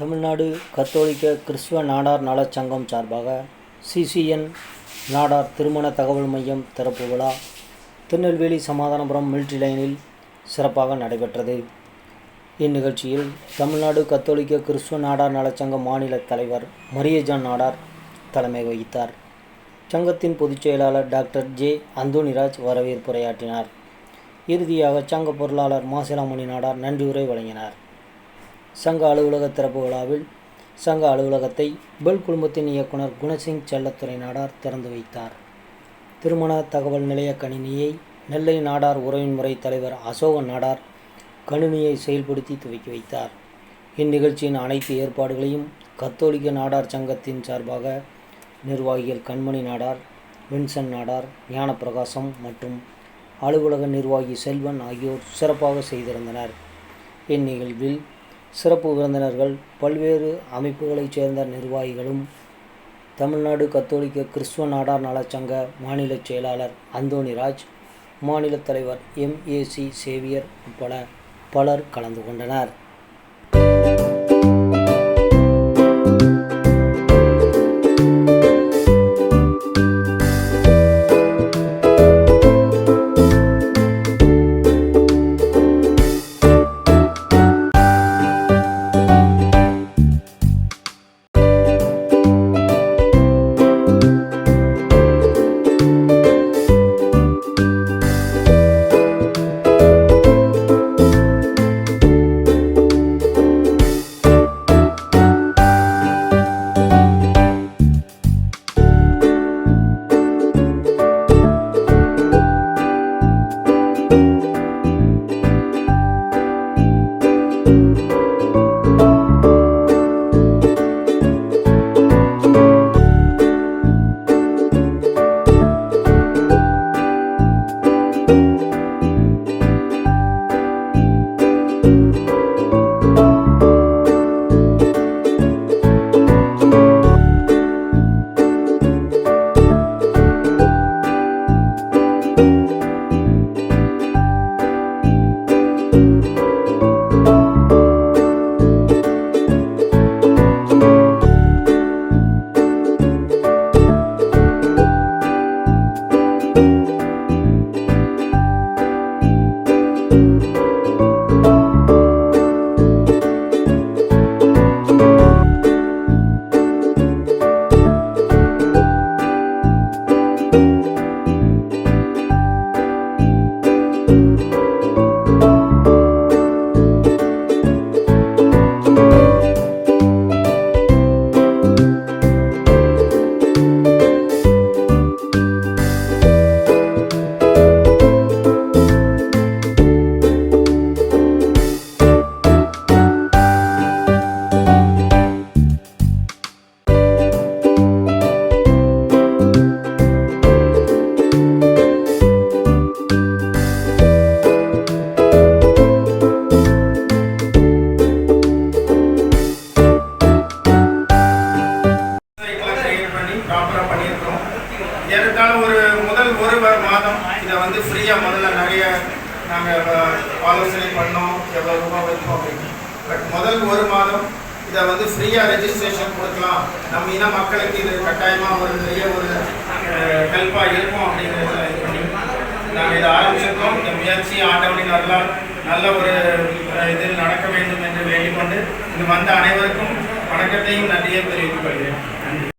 தமிழ்நாடு கத்தோலிக்க கிறிஸ்துவ நாடார் நலச்சங்கம் சார்பாக சிசிஎன் நாடார் திருமண தகவல் மையம் திறப்பு விழா திருநெல்வேலி சமாதானபுரம் மில்ட்ரி லைனில் சிறப்பாக நடைபெற்றது. இந்நிகழ்ச்சியில் தமிழ்நாடு கத்தோலிக்க கிறிஸ்துவ நாடார் நலச்சங்க மாநில தலைவர் மரியஜான் நாடார் தலைமை வகித்தார். சங்கத்தின் பொதுச் செயலாளர் டாக்டர் ஜே அந்தோணிராஜ் வரவேற்புரையாற்றினார். இறுதியாக சங்க பொருளாளர் மாசிலாமணி நாடார் நன்றியுரை வழங்கினார். சங்க அலுவலக திறப்பு விழாவில் சங்க அலுவலகத்தை பெல் குழுமத்தின் இயக்குனர் குணசிங் செல்லத்துறை நாடார் திறந்து வைத்தார். திருமண தகவல் நிலைய கணினியை நெல்லை நாடார் உறவின் முறை தலைவர் அசோகன் நாடார் கணினியை செயல்படுத்தி துவக்கி வைத்தார். இந்நிகழ்ச்சியின் அனைத்து ஏற்பாடுகளையும் கத்தோலிக்க நாடார் சங்கத்தின் சார்பாக நிர்வாகிகள் கண்மணி நாடார் வின்சன் நாடார் ஞானப்பிரகாசம் மற்றும் அலுவலக நிர்வாகி செல்வன் ஆகியோர் சிறப்பாக செய்திருந்தனர். இந்நிகழ்வில் சிறப்பு விருந்தினர்கள் பல்வேறு அமைப்புகளைச் சேர்ந்த நிர்வாகிகளும் தமிழ்நாடு கத்தோலிக்க கிறிஸ்துவ நாடார் நலச்சங்க மாநில செயலாளர் அந்தோணிராஜ் மாநில தலைவர் எம்ஏசி சேவியர் உட்பட பலர் கலந்து கொண்டனர். ப்ராப்பராக பண்ணியிருக்கிறோம். ஏறத்தாழ ஒரு முதல் ஒரு வ- மாதம் இதை வந்து ஃப்ரீயாக முதல்ல நிறைய நாங்கள் ஆலோசனை பண்ணோம் எவ்வளோ ரூபாய் வைப்போம் அப்படின்னு பட் முதல் ஒரு மாதம் இதை வந்து ஃப்ரீயாக ரெஜிஸ்ட்ரேஷன் கொடுக்கலாம். நம்ம இன மக்களுக்கு இது கட்டாயமாக ஒரு பெரிய ஒரு ஹெல்ப்பாக இருக்கும் அப்படிங்கிறத இது பண்ணி நாங்கள் இதை ஆரம்பிச்சிருக்கோம். இந்த முயற்சி ஆண்டவனின் நல்லா நல்ல ஒரு இது இதில் நடக்க வேண்டும் என்று வேண்டிக் கொண்டு இது வந்த அனைவருக்கும் வணக்கத்தையும் நன்றியை தெரிவித்துக் கொள்கிறேன். நன்றி.